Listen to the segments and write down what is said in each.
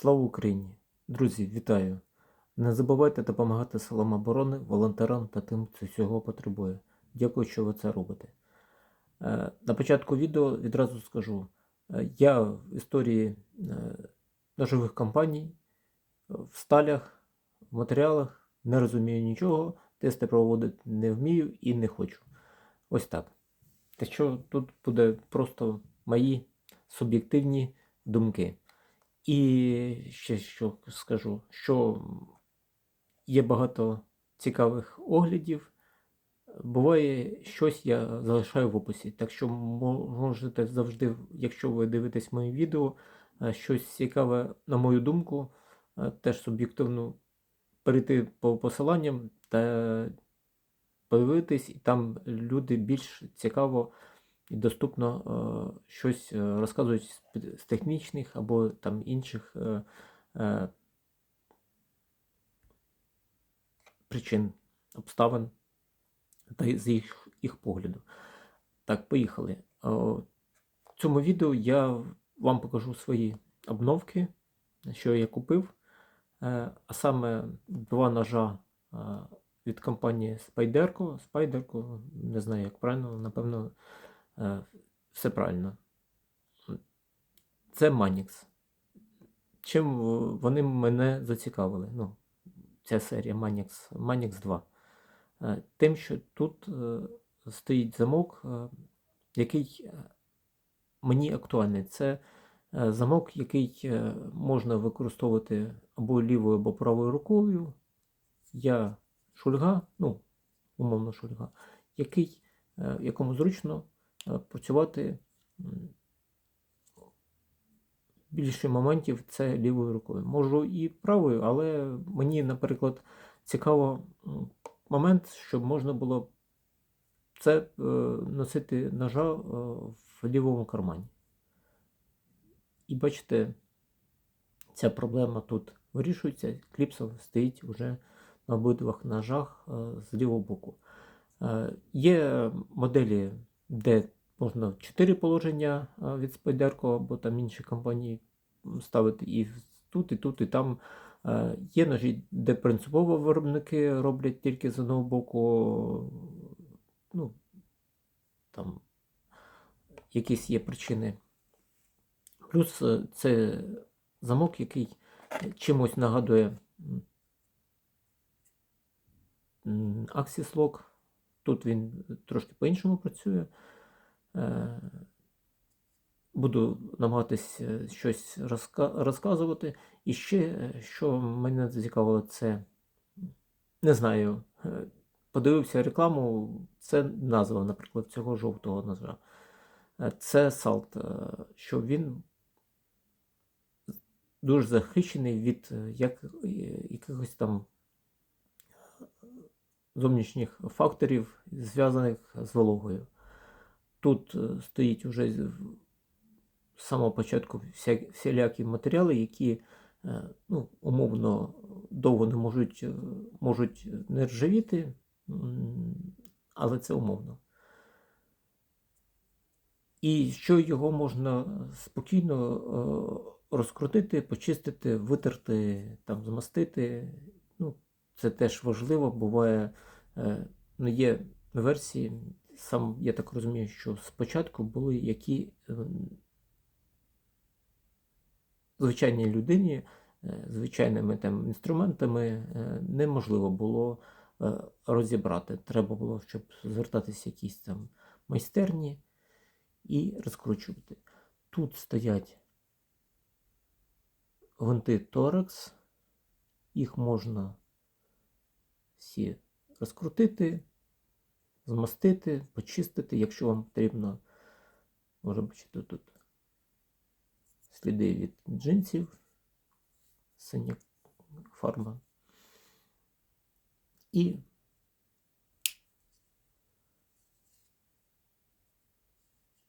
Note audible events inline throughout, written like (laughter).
Слава Україні! Друзі, вітаю! Не забувайте допомагати силам оборони, волонтерам та тим, хто цього потребує. Дякую, що ви це робите. Е, На початку відео відразу скажу: е, я в історії е, ножових компаній, в сталях, в матеріалах не розумію нічого, тести проводити не вмію і не хочу. Ось так. Так що тут буде просто мої суб'єктивні думки. І ще що скажу, що є багато цікавих оглядів. Буває, щось я залишаю в описі. Так що можете завжди, якщо ви дивитесь мої відео, е, щось цікаве, на мою думку, е, теж суб'єктивно перейти по посиланням та подивитись, і там люди більш цікаво і доступно е, щось е, розказують з, технічних або там інших е, причин, обставин та з їх, їх погляду. Так, поїхали. В цьому відео я вам покажу свої обновки, що я купив. А саме два ножа від компанії Spyderco. Spyderco, не знаю, як правильно, напевно, все правильно. Це Manix. Чим вони мене зацікавили? Ну, ця серія Manix, Manix 2. Е, Тим, що тут е, стоїть замок, е, який е, мені актуальний. Це е, замок, який е, можна використовувати або лівою, або правою рукою. Я шульга, ну, умовно шульга, який, е, якому зручно е, працювати більше моментів це лівою рукою. Можу і правою, але мені, наприклад, цікаво момент, щоб можна було це е, носити ножа е, в лівому кармані. І бачите, ця проблема тут вирішується. Кліпсов стоїть вже на обидвох ножах е, з лівого боку. Є моделі, де можна 4 положення від Spyderco або там інші компанії ставити і тут, і тут, і там. Е, Є ножі, де принципово виробники роблять тільки з одного боку. Ну, там якісь є причини. Плюс е, це замок, який чимось нагадує Axis Lock. Тут він трошки по-іншому працює. Е, Буду намагатись е, щось розка- розказувати. І ще, е, що мене зацікавило, це не знаю. Подивився рекламу, це назва, наприклад, цього жовтого. Е, Це салт, що він дуже захищений від як, якихось там зовнішніх факторів, зв'язаних з вологою. Тут е, стоїть уже з самого початку всілякі матеріали, які е, ну, умовно довго не можуть, е, можуть не ржавіти, але це умовно. І що його можна спокійно е, розкрутити, почистити, витерти, там, змастити. Ну, це теж важливо. Буває, е, ну, є версії, сам я так розумію, що спочатку були які е, звичайній людині, е, звичайними там інструментами е, неможливо було розібрати. Треба було, щоб звертатися якісь там майстерні і розкручувати. Тут стоять гвинти Торекс, їх можна всі розкрутити, змастити, почистити, якщо вам потрібно. Може бачити тут сліди від джинсів, синя фарба. І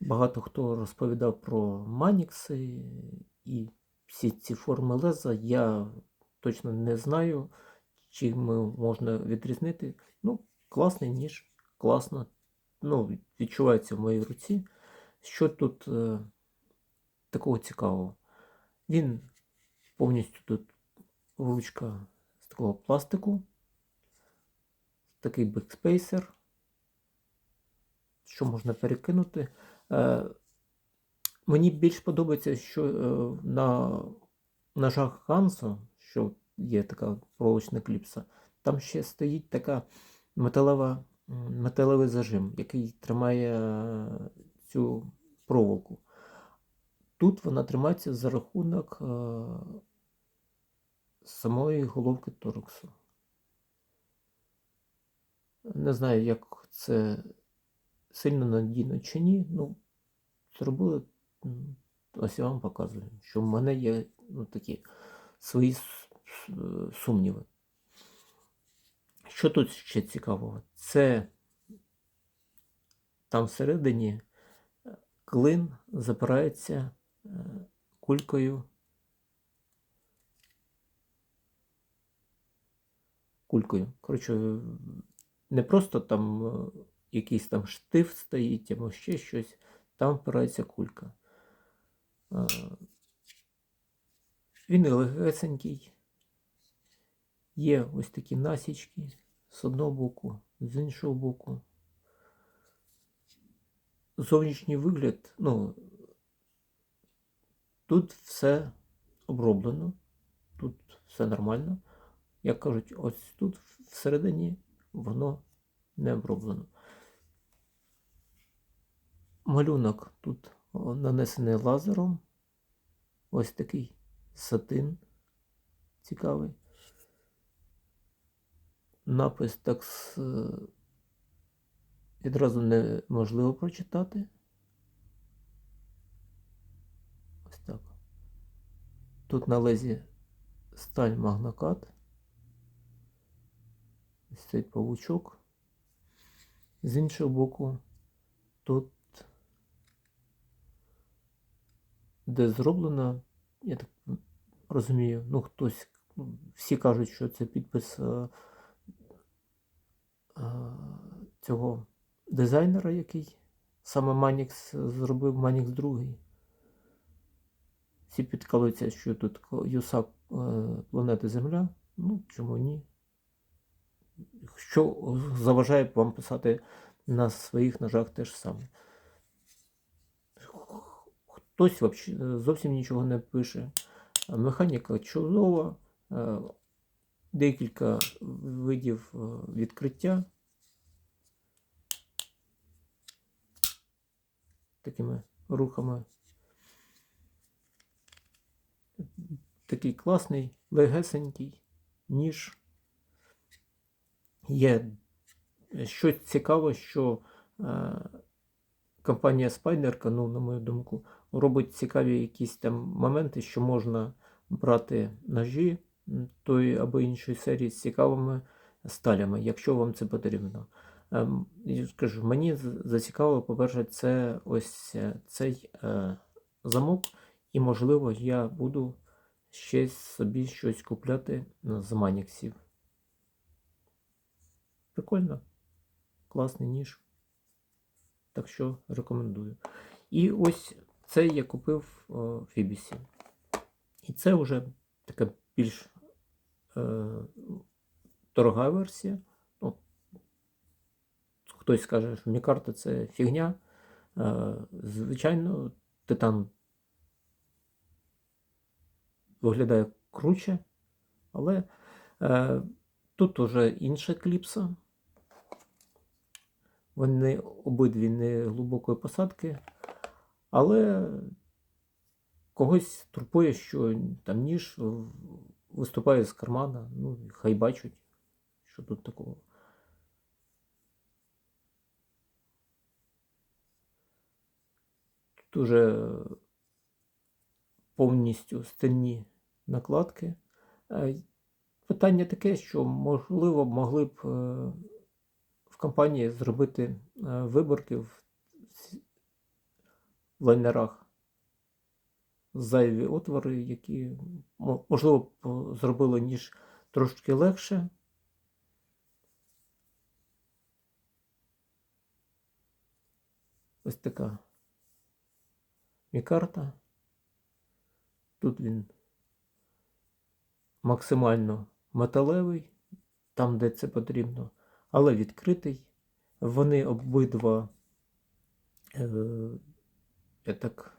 багато хто розповідав про манікси і всі ці форми леза. Я точно не знаю, чим можна відрізнити. Ну, класний ніж, класно. Ну, відчувається в моїй руці. Що тут е, такого цікавого? Він Повністю тут ручка з такого пластику. Такий бекспейсер. Що можна перекинути. Е, Мені більш подобається, що е, на ножах Хансо, що є така проволочна кліпса, там ще стоїть така металева, металевий зажим, який тримає цю проволоку. Тут вона тримається за рахунок е, самої головки торксу. Не знаю, як це сильно надійно чи ні. Ну, зробили. Ось я вам показую, що в мене є ну, такі свої сумніви. Що тут ще цікавого? Це там всередині е, клин запирається е, кулькою. Кулькою. Коротше, не просто там е, якийсь там штифт стоїть або ще щось, там впирається кулька. Е, Він легесенький. Є ось такі насічки з одного боку, з іншого боку. Зовнішній вигляд, ну, тут все оброблено, тут все нормально. Як кажуть, ось тут всередині воно не оброблено. Малюнок тут нанесений лазером. Ось такий сатин цікавий. Напис так відразу неможливо прочитати. Ось так. Тут на лезі сталь магнокат. Ось цей павучок. З іншого боку, тут, де зроблено, я так розумію, ну хтось, всі кажуть, що це підпис е, цього дизайнера, який саме Manix зробив Manix 2. Всі підкалуються, що тут юсак е, планети Земля. Ну, чому ні? Що заважає вам писати на своїх ножах те ж саме. Хтось вообще зовсім нічого не пише. Механіка чудова, е, декілька видів е, відкриття. Такими рухами. Такий класний, легесенький ніж. Є щось цікаве, що е, компанія Спайдерка, ну, на мою думку, робить цікаві якісь там моменти, що можна брати ножі тої або іншої серії з цікавими сталями, якщо вам це потрібно. Ем, я ж кажу, мені зацікавило, по-перше, це ось е, цей е, замок, і, можливо, я буду ще собі щось купляти з Маніксів. Прикольно. Класний ніж. Так що рекомендую. І ось це я купив в Фібісі. І це вже така більш дорога версія. Ну, хтось скаже, що Мікарта це фігня. Е, звичайно, титан виглядає круче, але е, тут уже інша кліпса. Вони обидві не глибокої посадки, але когось турбує, що там ніж в- виступає з кармана. Ну, хай бачать, що тут такого. Тут уже повністю стильні накладки. Е, Питання таке, що можливо могли б е, в компанії зробити е, виборки в лайнерах. Зайві отвори, які можливо зробили ніж трошки легше. Ось така мікарта. Тут він максимально металевий, там, де це потрібно, але відкритий. Вони обидва, е, я так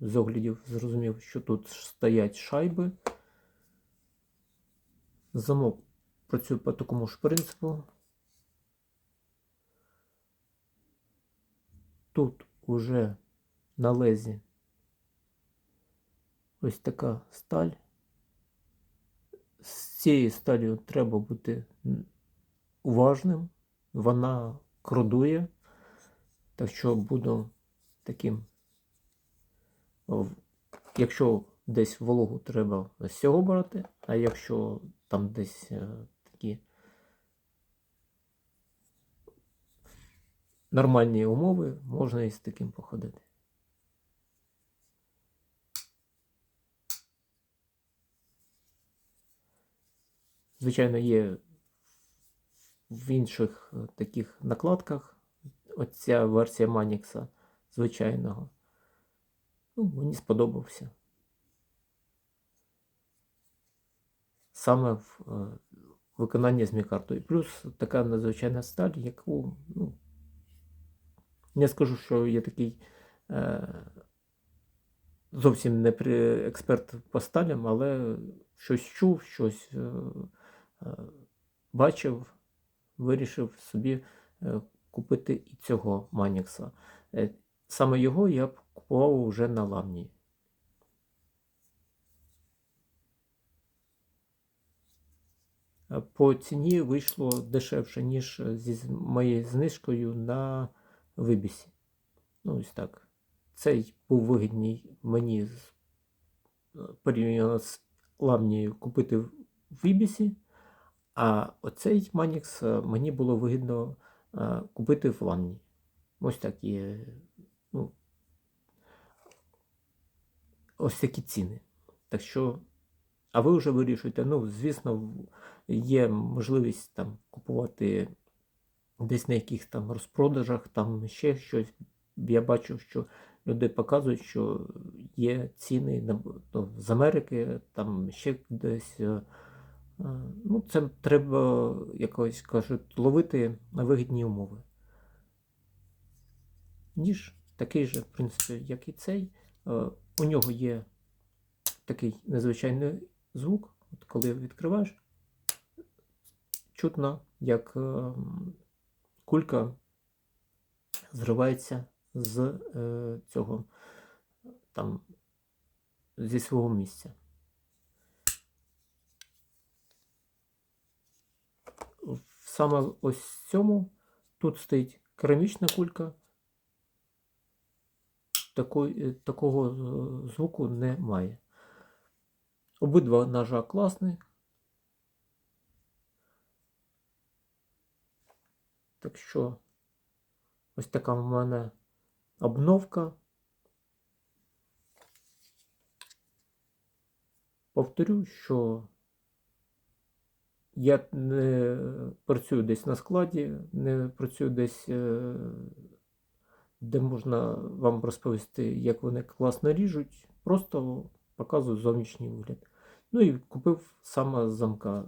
з оглядів зрозумів, що тут стоять шайби. Замок працює по такому ж принципу. Тут уже на лезі ось така сталь. З цією сталью треба бути уважним, вона крудує, так що буду таким. Якщо десь вологу треба з цього брати, а якщо там десь е, такі нормальні умови, можна і з таким походити. Звичайно, є в інших е, таких накладках оця версія Манікса звичайного. Ну, мені сподобався. Саме в е, виконанні з мікартою. Плюс така надзвичайна сталь, яку, ну, не скажу, що я такий е, зовсім не експерт по сталям, але щось чув, щось е, е, бачив, вирішив собі е, купити і цього Манікса. Е, саме його я б купував вже на ламні. Е, По ціні вийшло дешевше, ніж зі моєю знижкою на вибісі. Ну, ось так. Цей був вигідний мені порівняно з ламнією купити в вибісі, а оцей Манікс е, мені було вигідно е, купити в ламні. Ось такі, ну, ось такі ціни. Так що, а ви вже вирішуєте. Ну, звісно, є можливість там купувати десь на яких там розпродажах, там ще щось. Я бачу, що люди показують, що є ціни ну, з Америки, там ще десь. е, е, Ну, це треба якось кажуть, ловити на вигідні умови. Ніж такий же, в принципі, як і цей. У нього є такий незвичайний звук. От коли відкриваєш, чутно, як е, кулька зривається з е, цього там зі свого місця. Саме ось цьому тут стоїть керамічна кулька. Такої, е, такого е, звуку немає. Обидва ножа класні. Так що ось така в мене обновка. Повторю, що я не працюю десь на складі, не працюю десь, е, де можна вам розповісти, як вони класно ріжуть. Просто показую зовнішній вигляд. Ну і купив саме замка.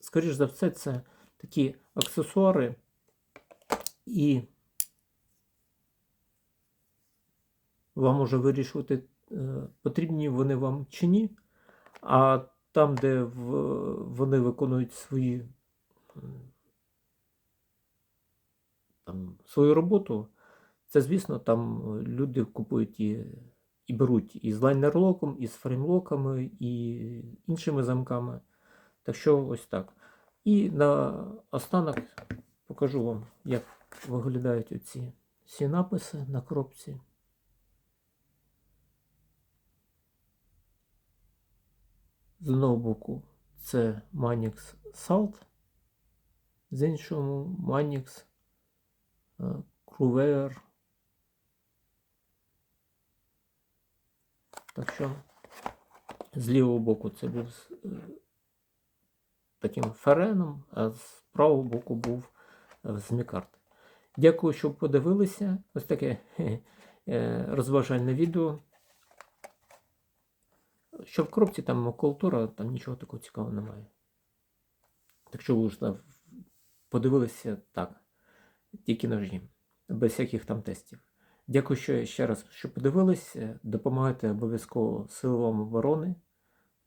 Скоріше за все, це такі аксесуари і вам уже вирішувати, е, потрібні вони вам чи ні. А там, де вони виконують свої там, свою роботу, це, звісно, там люди купують і, і беруть і з лайнерлоком, і з фреймлоками, і іншими замками. Так що ось так. І на останок покажу вам, як виглядають оці всі написи на коробці. З одного боку це Manix Salt, з іншого Manix е, Cruver. Так що з лівого боку це був е, таким ференом, а з правого боку був е, з мікарт. Дякую, що подивилися. Ось таке (laughs) е, розважальне відео. Що в коробці, там макулатура, там нічого такого цікавого немає. Так що ви ж подивилися так, тільки ножі, без всяких там тестів. Дякую що ще раз, що подивились. Е, Допомагайте обов'язково силам оборони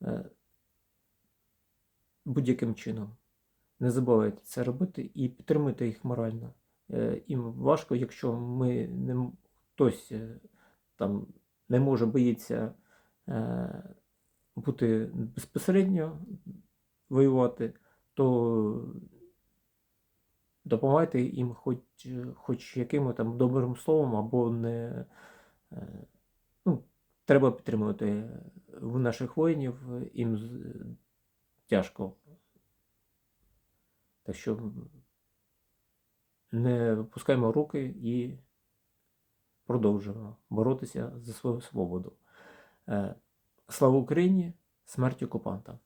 е, будь-яким чином. Не забувайте це робити і підтримуйте їх морально. Е, Їм важко, якщо ми не хтось там не може боїться бути безпосередньо воювати, то допомагайте їм хоч, е, хоч яким там добрим словом або не. е, Ну, треба підтримувати в наших воїнів, їм тяжко. Так що не опускаємо руки і продовжуємо боротися за свою свободу. Е, Слава Україні! Смерть окупантам!